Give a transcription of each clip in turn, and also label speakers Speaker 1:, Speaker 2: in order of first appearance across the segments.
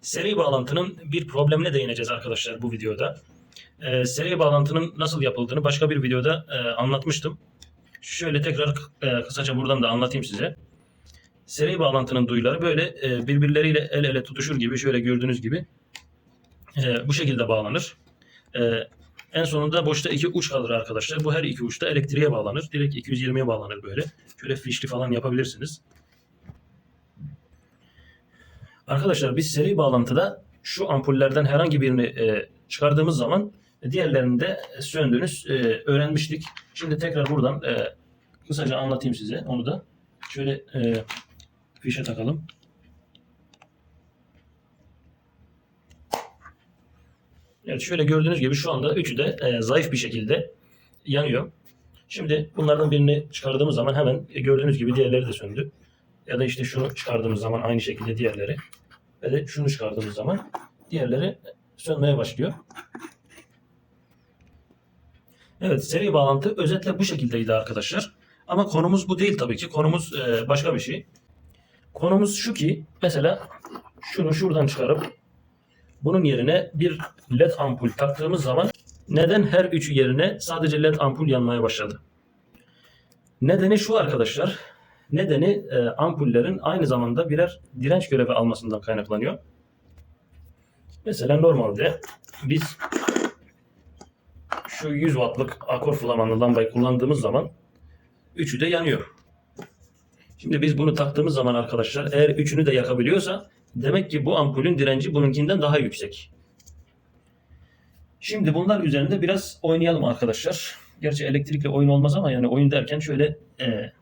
Speaker 1: Seri bağlantının bir problemine değineceğiz arkadaşlar bu videoda. Ee, seri bağlantının nasıl yapıldığını başka bir videoda e, anlatmıştım. Şöyle tekrar e, kısaca buradan da anlatayım size. Seri bağlantının duyuları böyle e, birbirleriyle el ele tutuşur gibi şöyle gördüğünüz gibi e, bu şekilde bağlanır. E, en sonunda boşta iki uç kalır arkadaşlar. Bu her iki uçta elektriğe bağlanır. Direkt 220'ye bağlanır böyle. Şöyle fişli falan yapabilirsiniz. Arkadaşlar biz seri bağlantıda şu ampullerden herhangi birini e, çıkardığımız zaman diğerlerini de söndüğünüz e, öğrenmiştik. Şimdi tekrar buradan e, kısaca anlatayım size onu da. Şöyle e, fişe takalım. Evet şöyle gördüğünüz gibi şu anda üçü de e, zayıf bir şekilde yanıyor. Şimdi bunlardan birini çıkardığımız zaman hemen e, gördüğünüz gibi diğerleri de söndü. Ya da işte şunu çıkardığımız zaman aynı şekilde diğerleri de şunu çıkardığımız zaman diğerleri sönmeye başlıyor. Evet seri bağlantı özetle bu şekildeydi arkadaşlar. Ama konumuz bu değil tabii ki. Konumuz e, başka bir şey. Konumuz şu ki mesela şunu şuradan çıkarıp bunun yerine bir led ampul taktığımız zaman neden her üçü yerine sadece led ampul yanmaya başladı? Nedeni şu arkadaşlar. Nedeni e, ampullerin aynı zamanda birer direnç görevi almasından kaynaklanıyor. Mesela normalde biz şu 100 wattlık akor flamanlı lambayı kullandığımız zaman üçü de yanıyor. Şimdi biz bunu taktığımız zaman arkadaşlar eğer üçünü de yakabiliyorsa demek ki bu ampulün direnci bununkinden daha yüksek. Şimdi bunlar üzerinde biraz oynayalım arkadaşlar. Gerçi elektrikle oyun olmaz ama yani oyun derken şöyle e,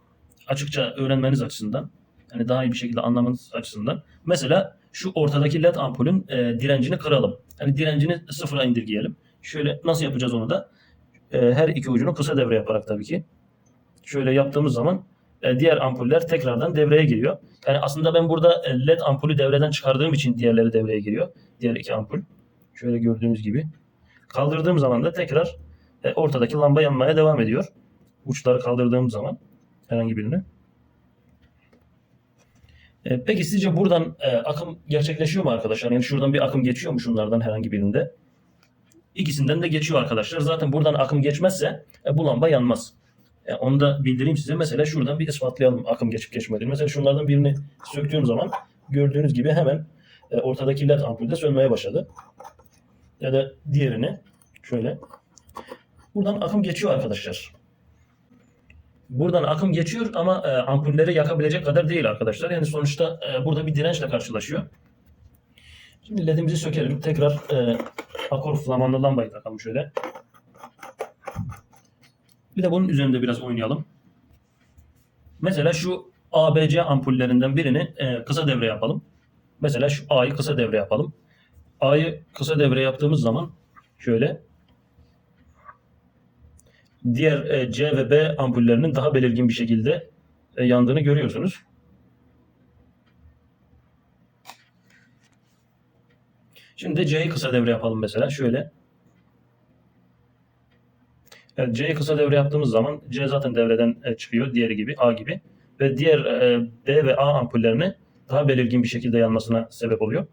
Speaker 1: açıkça öğrenmeniz açısından yani daha iyi bir şekilde anlamanız açısından. Mesela şu ortadaki led ampulün e, direncini kıralım. Yani direncini sıfıra indirgeyelim. Şöyle nasıl yapacağız onu da? E, her iki ucunu kısa devre yaparak tabii ki. Şöyle yaptığımız zaman e, diğer ampuller tekrardan devreye giriyor. Yani aslında ben burada e, led ampulü devreden çıkardığım için diğerleri devreye giriyor. Diğer iki ampul. Şöyle gördüğünüz gibi. Kaldırdığım zaman da tekrar e, ortadaki lamba yanmaya devam ediyor. Uçları kaldırdığım zaman herhangi birini. E, peki sizce buradan e, akım gerçekleşiyor mu arkadaşlar? Yani şuradan bir akım geçiyor mu şunlardan herhangi birinde? İkisinden de geçiyor arkadaşlar. Zaten buradan akım geçmezse e, bu lamba yanmaz. E, onu da bildireyim size. Mesela şuradan bir ispatlayalım akım geçip geçmediğini. Mesela şunlardan birini söktüğüm zaman gördüğünüz gibi hemen e, ortadaki led ampul de sönmeye başladı. Ya da diğerini şöyle. Buradan akım geçiyor arkadaşlar. Buradan akım geçiyor ama e, ampulleri yakabilecek kadar değil arkadaşlar. Yani sonuçta e, burada bir dirençle karşılaşıyor. Şimdi ledimizi sökelim. Tekrar e, akor flamanlı lambayı takalım şöyle. Bir de bunun üzerinde biraz oynayalım. Mesela şu ABC ampullerinden birini e, kısa devre yapalım. Mesela şu A'yı kısa devre yapalım. A'yı kısa devre yaptığımız zaman şöyle diğer e, C ve B ampullerinin daha belirgin bir şekilde e, yandığını görüyorsunuz. Şimdi C'yi kısa devre yapalım mesela. Şöyle. Evet, C'yi kısa devre yaptığımız zaman C zaten devreden e, çıkıyor. Diğeri gibi A gibi. Ve diğer B ve A ampullerini daha belirgin bir şekilde yanmasına sebep oluyor.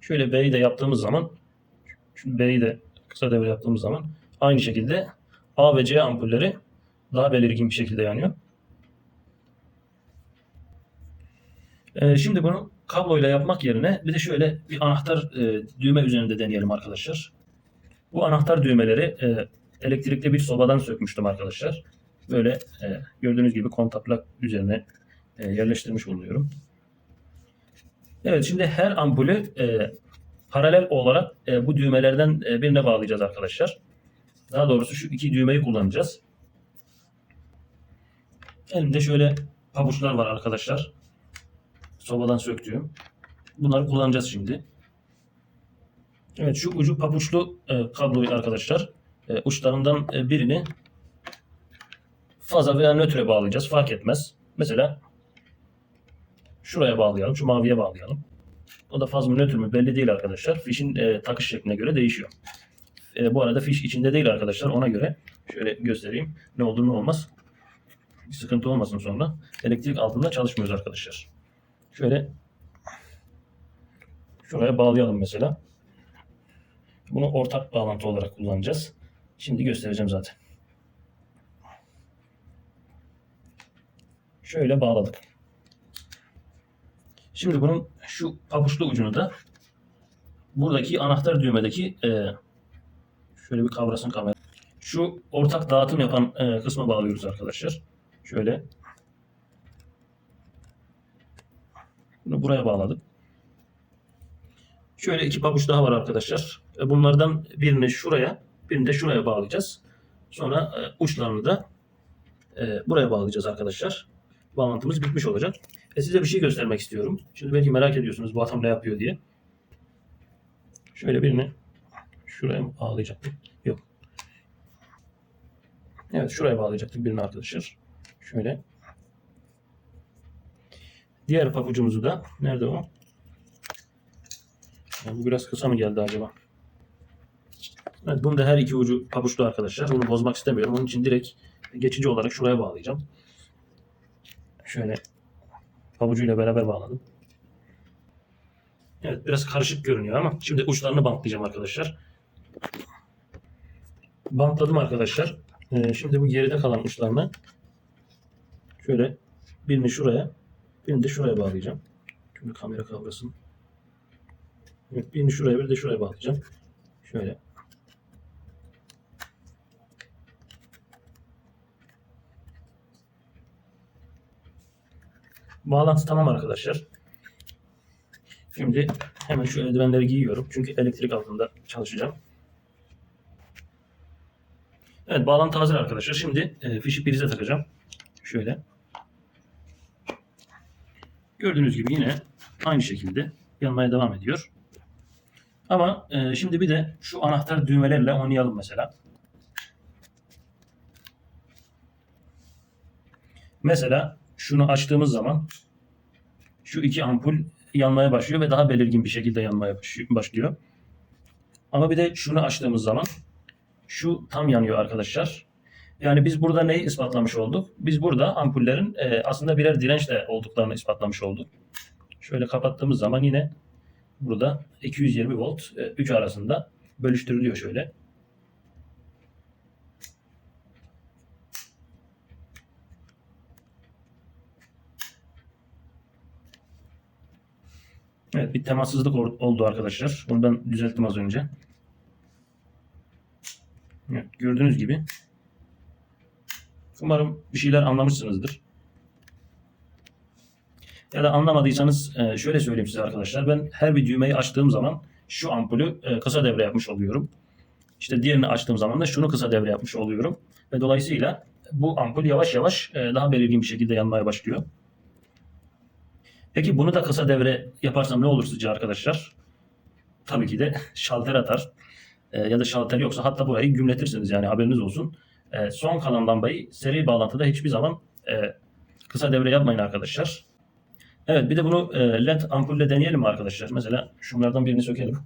Speaker 1: Şöyle B'yi de yaptığımız zaman B'yi de kısa devre yaptığımız zaman aynı şekilde A ve C ampulleri daha belirgin bir şekilde yanıyor. Ee, şimdi bunu kabloyla yapmak yerine bir de şöyle bir anahtar e, düğme üzerinde deneyelim arkadaşlar. Bu anahtar düğmeleri e, elektrikli bir sobadan sökmüştüm arkadaşlar. Böyle e, gördüğünüz gibi kontaklar üzerine e, yerleştirmiş bulunuyorum. Evet şimdi her ampulü e, paralel olarak e, bu düğmelerden e, birine bağlayacağız arkadaşlar. Daha doğrusu şu iki düğmeyi kullanacağız. Elimde şöyle pabuçlar var arkadaşlar. Sobadan söktüğüm. Bunları kullanacağız şimdi. Evet şu ucu pabuçlu e, kabloyu arkadaşlar. E, uçlarından e, birini faza veya nötre bağlayacağız. Fark etmez. Mesela şuraya bağlayalım. Şu maviye bağlayalım. O da faz mı nötr mü belli değil arkadaşlar. Fişin e, takış şekline göre değişiyor. E, bu arada fiş içinde değil arkadaşlar. Ona göre şöyle göstereyim. Ne olur ne olmaz. Bir sıkıntı olmasın sonra. Elektrik altında çalışmıyoruz arkadaşlar. Şöyle şuraya bağlayalım mesela. Bunu ortak bağlantı olarak kullanacağız. Şimdi göstereceğim zaten. Şöyle bağladık. Şimdi bunun şu pabuçlu ucunu da buradaki anahtar düğmedeki e, şöyle bir kavrasın kamera. Şu ortak dağıtım yapan e, kısma bağlıyoruz arkadaşlar. Şöyle. Bunu buraya bağladık. Şöyle iki pabuç daha var arkadaşlar. E, Bunlardan birini şuraya, birini de şuraya bağlayacağız. Sonra e, uçlarını da e, buraya bağlayacağız arkadaşlar. Bağlantımız bitmiş olacak. E size bir şey göstermek istiyorum. Şimdi belki merak ediyorsunuz bu adam ne yapıyor diye. Şöyle birini şuraya bağlayacaktım? Yok. Evet şuraya bağlayacaktık birini arkadaşlar. Şöyle. Diğer pabucumuzu da nerede o? Ya bu biraz kısa mı geldi acaba? Evet bunun da her iki ucu pabuçlu arkadaşlar. Bunu bozmak istemiyorum. Onun için direkt geçici olarak şuraya bağlayacağım. Şöyle pabucuyla beraber bağladım. Evet biraz karışık görünüyor ama şimdi uçlarını bantlayacağım arkadaşlar. Bantladım arkadaşlar. Ee, şimdi bu geride kalan uçlarını şöyle birini şuraya birini de şuraya bağlayacağım. Şimdi kamera kavrasın. Evet, birini şuraya bir de şuraya bağlayacağım. Şöyle. Bağlantı tamam arkadaşlar. Şimdi hemen şu eldivenleri giyiyorum. Çünkü elektrik altında çalışacağım. Evet bağlantı hazır arkadaşlar. Şimdi e, fişi prize takacağım. Şöyle. Gördüğünüz gibi yine aynı şekilde yanmaya devam ediyor. Ama e, şimdi bir de şu anahtar düğmelerle oynayalım mesela. Mesela şunu açtığımız zaman şu iki ampul yanmaya başlıyor ve daha belirgin bir şekilde yanmaya başlıyor. Ama bir de şunu açtığımız zaman şu tam yanıyor arkadaşlar. Yani biz burada neyi ispatlamış olduk? Biz burada ampullerin e, aslında birer dirençle olduklarını ispatlamış olduk. Şöyle kapattığımız zaman yine burada 220 volt 3 arasında bölüştürülüyor şöyle. Evet bir temassızlık oldu arkadaşlar. Bunu ben düzelttim az önce. Evet, gördüğünüz gibi. Umarım bir şeyler anlamışsınızdır. Ya da anlamadıysanız e, şöyle söyleyeyim size arkadaşlar. Ben her bir düğmeyi açtığım zaman şu ampulü e, kısa devre yapmış oluyorum. İşte diğerini açtığım zaman da şunu kısa devre yapmış oluyorum. Ve dolayısıyla bu ampul yavaş yavaş e, daha belirgin bir şekilde yanmaya başlıyor. Peki bunu da kısa devre yaparsam ne olur sizce arkadaşlar? Tabii ki de şalter atar. E, ya da şalter yoksa hatta burayı gümletirsiniz yani haberiniz olsun. E, son kalan lambayı seri bağlantıda hiçbir zaman e, kısa devre yapmayın arkadaşlar. Evet bir de bunu e, led ampulle deneyelim arkadaşlar? Mesela şunlardan birini sökelim.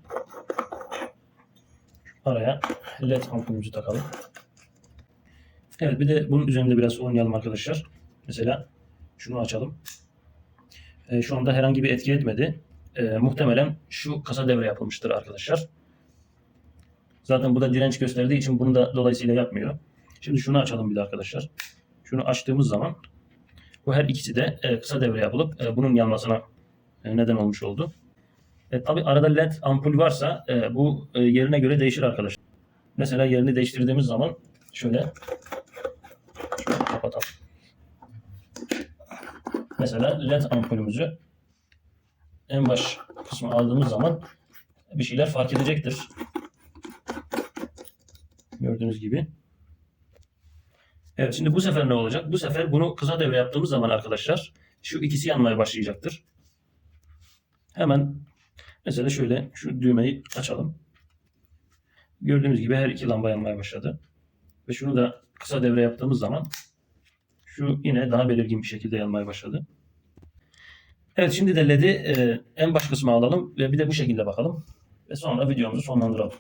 Speaker 1: Araya led ampulümüzü takalım. Evet bir de bunun üzerinde biraz oynayalım arkadaşlar. Mesela şunu açalım. E, şu anda herhangi bir etki etmedi. E, muhtemelen şu kasa devre yapılmıştır arkadaşlar. Zaten bu da direnç gösterdiği için bunu da dolayısıyla yapmıyor. Şimdi şunu açalım bir de arkadaşlar. Şunu açtığımız zaman bu her ikisi de e, kısa devre yapılıp e, bunun yanmasına e, neden olmuş oldu. E, Tabi arada led ampul varsa e, bu e, yerine göre değişir arkadaşlar. Mesela yerini değiştirdiğimiz zaman şöyle, Mesela led ampulümüzü en baş kısmı aldığımız zaman bir şeyler fark edecektir. Gördüğünüz gibi. Evet şimdi bu sefer ne olacak? Bu sefer bunu kısa devre yaptığımız zaman arkadaşlar şu ikisi yanmaya başlayacaktır. Hemen mesela şöyle şu düğmeyi açalım. Gördüğünüz gibi her iki lamba yanmaya başladı. Ve şunu da kısa devre yaptığımız zaman şu yine daha belirgin bir şekilde yanmaya başladı. Evet şimdi de LED'i e, en baş kısma alalım ve bir de bu şekilde bakalım. Ve sonra videomuzu sonlandıralım.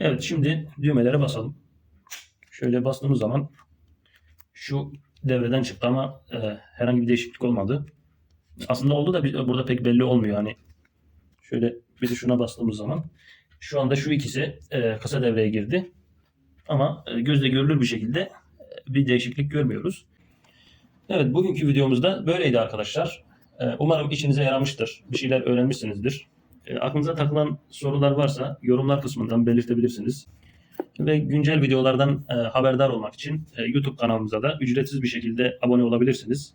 Speaker 1: Evet şimdi düğmelere basalım. Şöyle bastığımız zaman şu devreden çıktı ama e, herhangi bir değişiklik olmadı. Aslında oldu da burada pek belli olmuyor. Hani şöyle bir de şuna bastığımız zaman şu anda şu ikisi e, kısa devreye girdi. Ama e, gözle görülür bir şekilde e, bir değişiklik görmüyoruz. Evet bugünkü videomuzda böyleydi arkadaşlar. E, umarım işinize yaramıştır. Bir şeyler öğrenmişsinizdir. E, aklınıza takılan sorular varsa yorumlar kısmından belirtebilirsiniz. Ve güncel videolardan e, haberdar olmak için e, YouTube kanalımıza da ücretsiz bir şekilde abone olabilirsiniz.